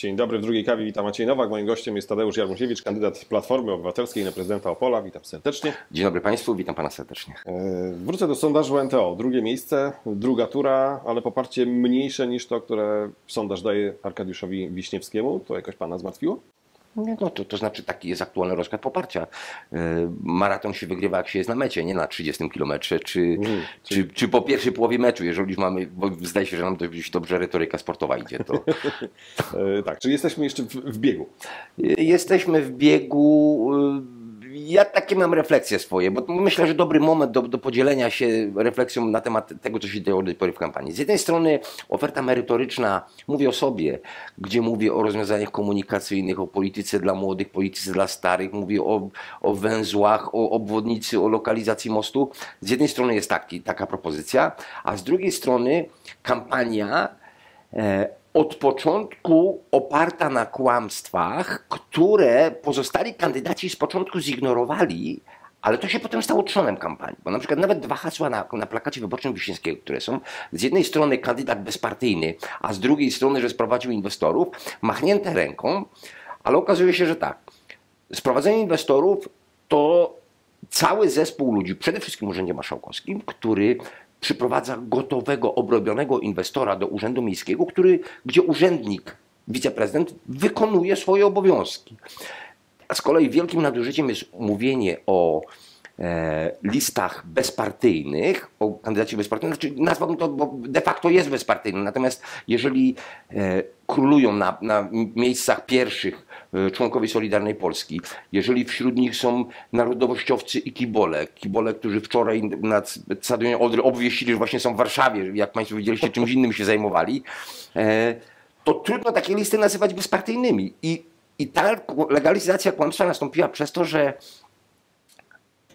Dzień dobry, w drugiej kawie witam Maciej Nowak. Moim gościem jest Tadeusz Jarmusiewicz, kandydat Platformy Obywatelskiej na prezydenta Opola. Witam serdecznie. Dzień dobry Państwu, witam Pana serdecznie. E, Wrócę do sondażu NTO. Drugie miejsce, druga tura, ale poparcie mniejsze niż to, które sondaż daje Arkadiuszowi Wiśniewskiemu. To jakoś Pana zmartwiło? Nie, No to, to znaczy taki jest aktualny rozkład poparcia. E, Maraton się wygrywa jak się jest na mecie, nie na 30 kilometrze, czy, Mhm. czy, czy po pierwszej połowie meczu, jeżeli już mamy, bo zdaje się, że nam dość dobrze retoryka sportowa idzie, to E, Tak, czyli jesteśmy jeszcze w, w biegu. jesteśmy w biegu. Ja takie mam refleksje swoje, bo myślę, że dobry moment do, do podzielenia się refleksją na temat tego, co się dzieje do tej pory w kampanii. Z jednej strony oferta merytoryczna mówi o sobie, gdzie mówię o rozwiązaniach komunikacyjnych, o polityce dla młodych, polityce dla starych, mówię o, o węzłach, o obwodnicy, o lokalizacji mostu. Z jednej strony jest taki, taka propozycja, a z drugiej strony kampania e, od początku oparta na kłamstwach, które pozostali kandydaci z początku zignorowali, ale to się potem stało trzonem kampanii. Bo na przykład nawet dwa hasła na, na plakacie wyborczym Wiśniewskiego, które są z jednej strony kandydat bezpartyjny, a z drugiej strony, że sprowadził inwestorów, machnięte ręką, ale okazuje się, że tak. Sprowadzenie inwestorów to cały zespół ludzi, przede wszystkim w Urzędzie Marszałkowskim, który przyprowadza gotowego, obrobionego inwestora do Urzędu Miejskiego, który, gdzie urzędnik, wiceprezydent wykonuje swoje obowiązki. A z kolei wielkim nadużyciem jest mówienie o e, listach bezpartyjnych, o kandydacie bezpartyjnym, znaczy nazwałbym to, bo de facto jest bezpartyjny, natomiast jeżeli e, królują na, na miejscach pierwszych członkowie Solidarnej Polski, jeżeli wśród nich są narodowościowcy i kibole, kibole, którzy wczoraj nad Stadionem Odry obwieścili, że właśnie są w Warszawie, jak Państwo widzieliście, czymś innym się zajmowali, e, to trudno takie listy nazywać bezpartyjnymi. I, i ta legalizacja kłamstwa nastąpiła przez to, że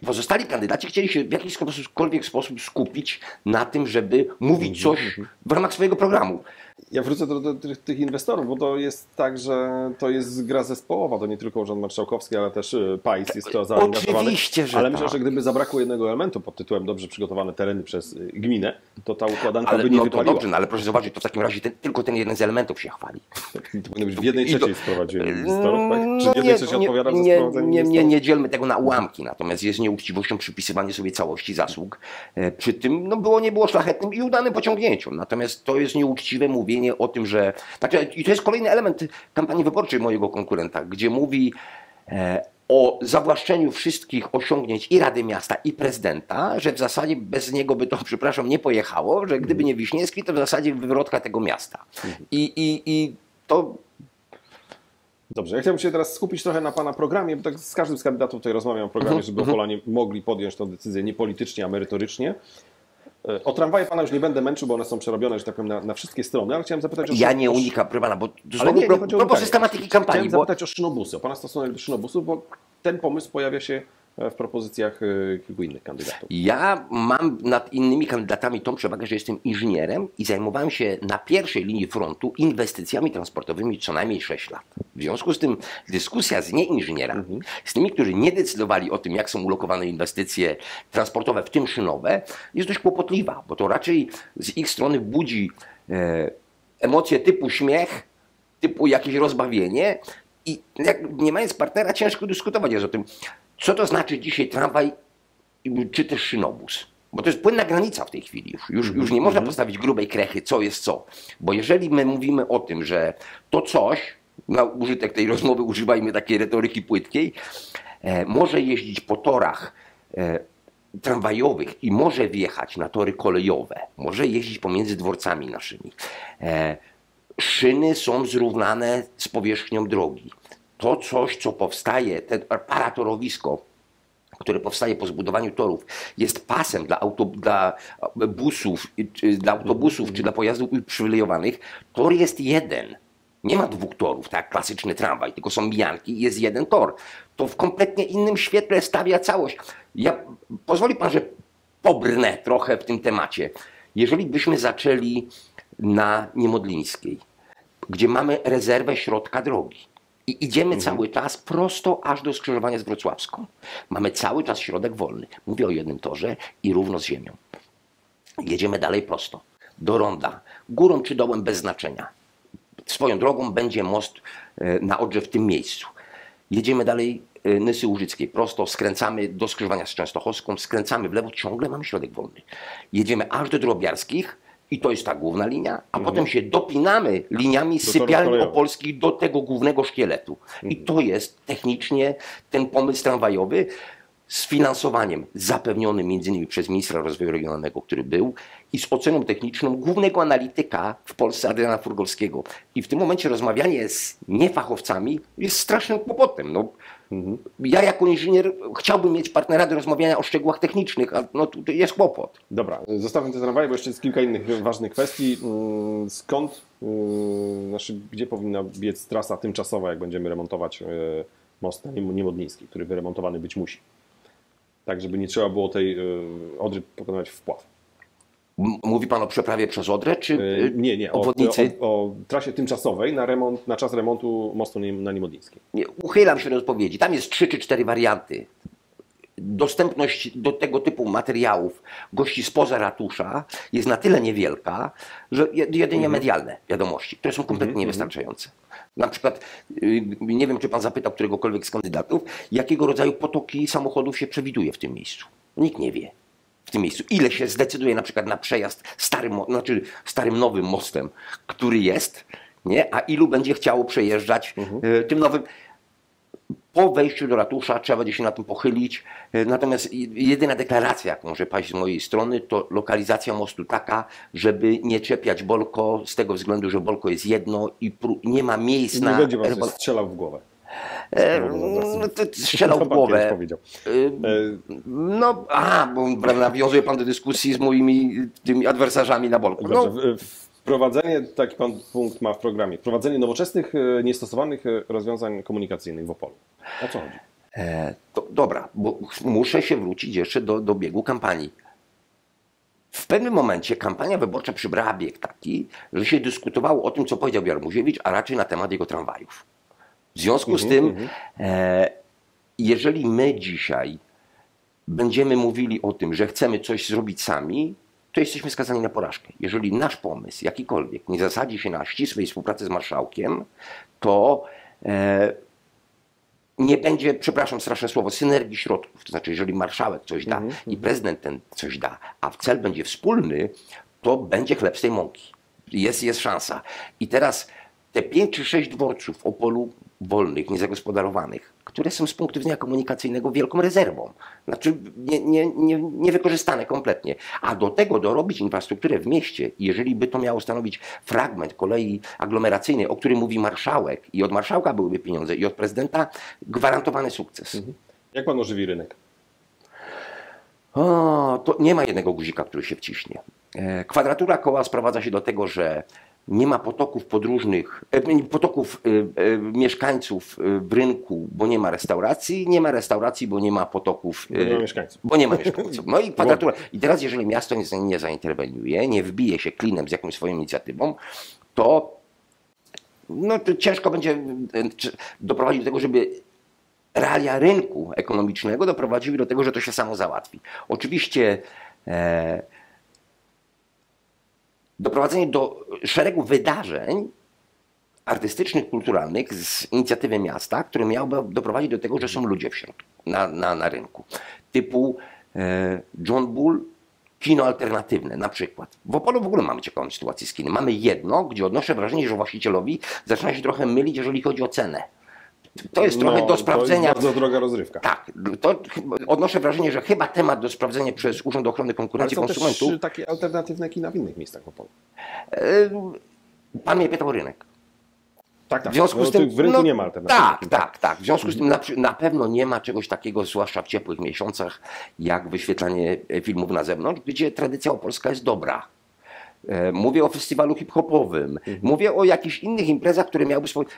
pozostali kandydaci chcieli się w jakikolwiek sposób skupić na tym, żeby mówić coś w ramach swojego programu. Ja wrócę do, do tych, tych inwestorów, bo to jest tak, że to jest gra zespołowa, to nie tylko Urząd Marszałkowski, ale też y, PAIS jest to zaangażowany. Oczywiście, że Ale tak. myślę, że gdyby zabrakło jednego elementu pod tytułem dobrze przygotowane tereny przez y, gminę, to ta układanka Ale, by nie no to wypaliła. dobrze, no ale proszę zobaczyć, to w takim razie ten, tylko ten jeden z elementów się chwali. To powinno być w jednej trzeciej sprowadziłem inwestorów, tak? Czy No w jednej nie, trzeciej nie, odpowiada za nie, sprowadzenie nie, nie, nie dzielmy tego na ułamki, natomiast jest nieuczciwością przypisywanie sobie całości zasług. E, Przy tym no było, nie było szlachetnym i udanym pociągnięciu. Natomiast to jest nieuczciwe mówienie o tym, że... Znaczy, I to jest kolejny element kampanii wyborczej mojego konkurenta, gdzie mówi e, o zawłaszczeniu wszystkich osiągnięć i Rady Miasta, i prezydenta, że w zasadzie bez niego by to, przepraszam, nie pojechało, że gdyby nie Wiśniewski, to w zasadzie wywrotka tego miasta. I, i, i to Dobrze, ja chciałbym się teraz skupić trochę na Pana programie, bo tak z każdym z kandydatów tutaj rozmawiam o programie, żeby Opolanie mogli podjąć tę decyzję nie politycznie, a merytorycznie. O tramwaje Pana już nie będę męczył, bo one są przerobione, że tak powiem, na, na wszystkie strony, ale chciałem zapytać o... ja nie unikam, proszę pana, bo to nie, pro, nie propos systematyki kampanii, Chciałem bo zapytać o szynobusy, o Pana stosunek do szynobusów, bo ten pomysł pojawia się w propozycjach e, kilku innych kandydatów. ja mam nad innymi kandydatami tą przewagę, że jestem inżynierem i zajmowałem się na pierwszej linii frontu inwestycjami transportowymi co najmniej 6 lat. W związku z tym dyskusja z nieinżynierami, z tymi, którzy nie decydowali o tym, jak są ulokowane inwestycje transportowe, w tym szynowe, jest dość kłopotliwa, bo to raczej z ich strony budzi e, emocje typu śmiech, typu jakieś rozbawienie i jak nie mając partnera ciężko dyskutować jest o tym, co to znaczy dzisiaj tramwaj czy też szynobus. Bo to jest płynna granica w tej chwili już. Już, już nie można postawić grubej krechy, co jest co. Bo jeżeli my mówimy o tym, że to coś, na użytek tej rozmowy używajmy takiej retoryki płytkiej, e, może jeździć po torach e, tramwajowych i może wjechać na tory kolejowe, może jeździć pomiędzy dworcami naszymi. E, szyny są zrównane z powierzchnią drogi. To coś, co powstaje, ten paratorowisko, które powstaje po zbudowaniu torów, jest pasem dla, auto, dla busów, czy dla autobusów czy dla pojazdów uprzywilejowanych, tor jest jeden. Nie ma dwóch torów, tak klasyczny tramwaj, tylko są mijanki i jest jeden tor. To w kompletnie innym świetle stawia całość. Ja, pozwoli pan, że pobrnę trochę w tym temacie. Jeżeli byśmy zaczęli na Niemodlińskiej, gdzie mamy rezerwę środka drogi i idziemy cały czas prosto aż do skrzyżowania z Wrocławską. Mamy cały czas środek wolny. Mówię o jednym torze i równo z ziemią. Jedziemy dalej prosto, do ronda, górą czy dołem bez znaczenia. Swoją drogą będzie most e, na Odrze w tym miejscu. Jedziemy dalej e, Nysy Łużyckiej, prosto skręcamy do skrzyżowania z Częstochowską, skręcamy w lewo, ciągle mamy środek wolny. Jedziemy aż do Drobiarskich i to jest ta główna linia, a potem się dopinamy liniami torów sypialni opolskich do tego głównego szkieletu. I to jest technicznie ten pomysł tramwajowy z finansowaniem zapewnionym między innymi przez ministra rozwoju regionalnego, który był i z oceną techniczną głównego analityka w Polsce Adriana Furgolskiego. I w tym momencie rozmawianie z niefachowcami jest strasznym kłopotem. No, Ja jako inżynier chciałbym mieć partnera do rozmawiania o szczegółach technicznych, a no tu jest kłopot. Dobra, zostawmy te tramwaje, bo jeszcze jest kilka innych ważnych kwestii. Mm, Skąd, mm, znaczy, gdzie powinna biec trasa tymczasowa, jak będziemy remontować e, most na Niemo- Niemodliński, który wyremontowany być musi? Tak, żeby nie trzeba było tej e, Odry pokonywać wpław. Mówi pan o przeprawie przez Odrę, czy E, Nie, nie, o, obwodnicy? o, o trasie tymczasowej na, remont, na czas remontu mostu na Niemodlińskiej. Nie, uchylam się do odpowiedzi. Tam jest trzy czy cztery warianty. Dostępność do tego typu materiałów gości spoza ratusza jest na tyle niewielka, że je- jedynie medialne wiadomości, które są kompletnie niewystarczające. Na przykład, y, nie wiem, czy pan zapytał któregokolwiek z kandydatów, jakiego rodzaju potoki samochodów się przewiduje w tym miejscu. Nikt nie wie w tym miejscu. Ile się zdecyduje na przykład na przejazd starym, znaczy starym nowym mostem, który jest, nie? a ilu będzie chciało przejeżdżać y, tym nowym. Po wejściu do ratusza trzeba będzie się na tym pochylić. Y, Natomiast jedyna deklaracja, jaką może paść z mojej strony, to lokalizacja mostu taka, żeby nie czepiać Bolko z tego względu, że Bolko jest jedno i nie ma miejsc I na. nie będzie pan strzelał w głowę. E, no, strzelał w głowę. E, No, a, bo nawiązuje pan do dyskusji z moimi tymi adwersarzami na Bolku. No, Wprowadzenie, taki pan punkt ma w programie, wprowadzenie nowoczesnych, e, niestosowanych rozwiązań komunikacyjnych w Opolu. O co chodzi? E, to, dobra, bo muszę się wrócić jeszcze do, do biegu kampanii. W pewnym momencie kampania wyborcza przybrała bieg taki, że się dyskutowało o tym, co powiedział Jarmuziewicz, a raczej na temat jego tramwajów. W związku z tym, e, jeżeli my dzisiaj będziemy mówili o tym, że chcemy coś zrobić sami, to jesteśmy skazani na porażkę. Jeżeli nasz pomysł, jakikolwiek, nie zasadzi się na ścisłej współpracy z marszałkiem, to e, nie będzie, przepraszam, straszne słowo, synergii środków. To znaczy, jeżeli marszałek coś da i prezydent ten coś da, a cel będzie wspólny, to będzie chleb z tej mąki. Jest, jest szansa. I teraz te pięć czy sześć dworców w Opolu wolnych, niezagospodarowanych, które są z punktu widzenia komunikacyjnego wielką rezerwą. Znaczy nie, nie, nie, niewykorzystane kompletnie. A do tego dorobić infrastrukturę w mieście, jeżeli by to miało stanowić fragment kolei aglomeracyjnej, o którym mówi marszałek i od marszałka byłyby pieniądze i od prezydenta, gwarantowany sukces. Jak pan ożywi rynek? O, to nie ma jednego guzika, który się wciśnie. E, Kwadratura koła sprowadza się do tego, że nie ma potoków podróżnych, e, potoków e, e, mieszkańców w rynku, bo nie ma restauracji, nie ma restauracji, bo nie ma potoków. Bo nie ma mieszkańców. Bo nie ma mieszkańców. No i kwadratura. I teraz, jeżeli miasto nie, zainterweniuje, nie wbije się klinem z jakąś swoją inicjatywą, to no, to ciężko będzie doprowadzić do tego, żeby realia rynku ekonomicznego doprowadziły do tego, że to się samo załatwi. Oczywiście e, doprowadzenie do szeregu wydarzeń artystycznych, kulturalnych z inicjatywy miasta, które miałyby doprowadzić do tego, że są ludzie w środku, na, na, na rynku. Typu e, John Bull, kino alternatywne na przykład. W Opolu w ogóle mamy ciekawą sytuację z kinem. Mamy jedno, gdzie odnoszę wrażenie, że właścicielowi zaczyna się trochę mylić, jeżeli chodzi o cenę. To jest trochę No, do sprawdzenia. To jest bardzo droga rozrywka. Tak, to odnoszę wrażenie, że chyba temat do sprawdzenia przez Urząd Ochrony Ale Konkurencji i są też Konsumentów. y, takie alternatywne kina w innych miejscach w Opolu. Pan mnie pytał o rynek. Tak, tak. W związku no, z tym. W rynku no, nie ma alternatywnych Tak, tak, tak. W związku z tym na, na pewno nie ma czegoś takiego, zwłaszcza w ciepłych miesiącach, jak wyświetlanie filmów na zewnątrz, gdzie tradycja opolska jest dobra. E, Mówię o festiwalu hip-hopowym, Mhm. mówię o jakichś innych imprezach, które miałyby swoje.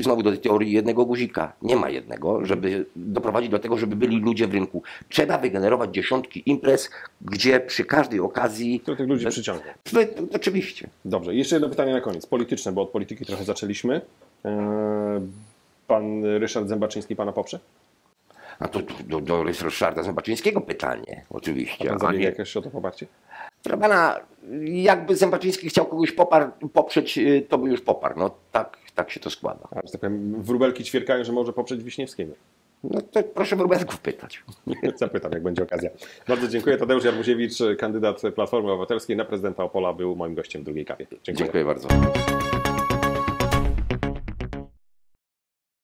Znowu do tej teorii jednego guzika. Nie ma jednego, żeby doprowadzić do tego, żeby byli ludzie w rynku. Trzeba wygenerować dziesiątki imprez, gdzie przy każdej okazji... Kto tych ludzi przyciąga? Wy- Oczywiście. Dobrze, jeszcze jedno pytanie na koniec. Polityczne, bo od polityki trochę zaczęliśmy. Eee, Pan Ryszard Zębaczyński pana poprze? A to do, do Ryszarda Zębaczyńskiego pytanie, A oczywiście. pan A nie, jakieś o to poparcie? Proszę pana, jakby Zębaczyński chciał kogoś popar, poprzeć, y, to by już poparł. No tak, tak się to składa. A, że tak powiem, wróbelki ćwierkają, że może poprzeć Wiśniewskiego. No to proszę Wróbelków pytać. Zapytam, jak będzie okazja. Bardzo dziękuję. Tadeusz Jarmusiewicz, kandydat Platformy Obywatelskiej na prezydenta Opola, był moim gościem w drugiej kawie. Dziękuję. Dziękuję bardzo.